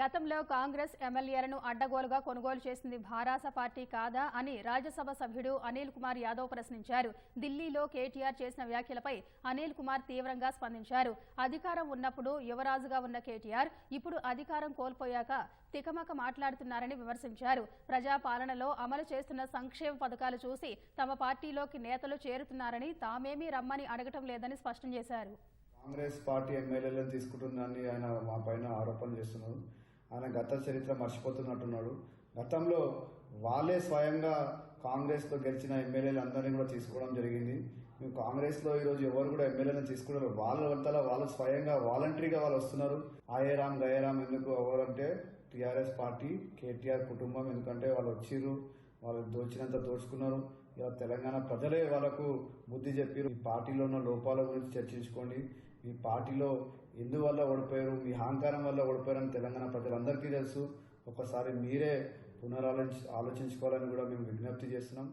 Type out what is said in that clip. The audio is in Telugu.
గతంలో కాంగ్రెస్ ఎమ్మెల్యేలను అడ్డగోలుగా కొనుగోలు చేసింది భారాస పార్టీ కాదా అని రాజ్యసభ సభ్యుడు అనిల్ కుమార్ యాదవ్ ప్రశ్నించారు. ఢిల్లీలో కేటీఆర్ చేసిన వ్యాఖ్యలపై అనిల్ కుమార్ తీవ్రంగా స్పందించారు. అధికారం ఉన్నప్పుడు యువరాజుగా ఉన్న కేటీఆర్ ఇప్పుడు అధికారం కోల్పోయాక తికమక మాట్లాడుతున్నారని విమర్శించారు. ప్రజాపాలనలో అమలు చేస్తున్న సంక్షేమ పథకాలు చూసి తమ పార్టీలోకి నేతలు చేరుతున్నారని తామేమీ రమ్మని అడగటం లేదని స్పష్టం చేశారు. కాంగ్రెస్ పార్టీ ఎమ్మెల్యేలను తీసుకుంటుందని ఆయన మా పైన ఆరోపణలు చేస్తున్నారు. ఆయన గత చరిత్ర మర్చిపోతున్నట్టున్నాడు. గతంలో వాళ్ళే స్వయంగా కాంగ్రెస్లో గెలిచిన ఎమ్మెల్యేలు అందరినీ కూడా తీసుకోవడం జరిగింది. మేము కాంగ్రెస్లో ఈరోజు ఈ రోజు ఎవరు కూడా ఎమ్మెల్యేలను తీసుకున్నారు వాళ్ళ వంతల వాళ్ళు స్వయంగా వాలంటరీగా వాళ్ళు వస్తున్నారు. ఆయరామ్ గయరామ్ ఎందుకు ఎవరంటే టీఆర్ఎస్ పార్టీ కేటీఆర్ కుటుంబం ఎందుకంటే వాళ్ళు వచ్చిర్రు. వాళ్ళు దోచినంత దోచుకున్నారు ఇలా తెలంగాణ ప్రజలే వాళ్ళకు బుద్ధి చెప్పారు. మీ పార్టీలో ఉన్న లోపాల గురించి చర్చించుకోండి. మీ పార్టీలో ఎందువల్ల ఓడిపోయారు? మీ అహంకారం వల్ల ఓడిపోయారని తెలంగాణ ప్రజలందరికీ తెలుసు. ఒకసారి మీరే పునరాలోచి ఆలోచించుకోవాలని కూడా మేము విజ్ఞప్తి చేస్తున్నాం.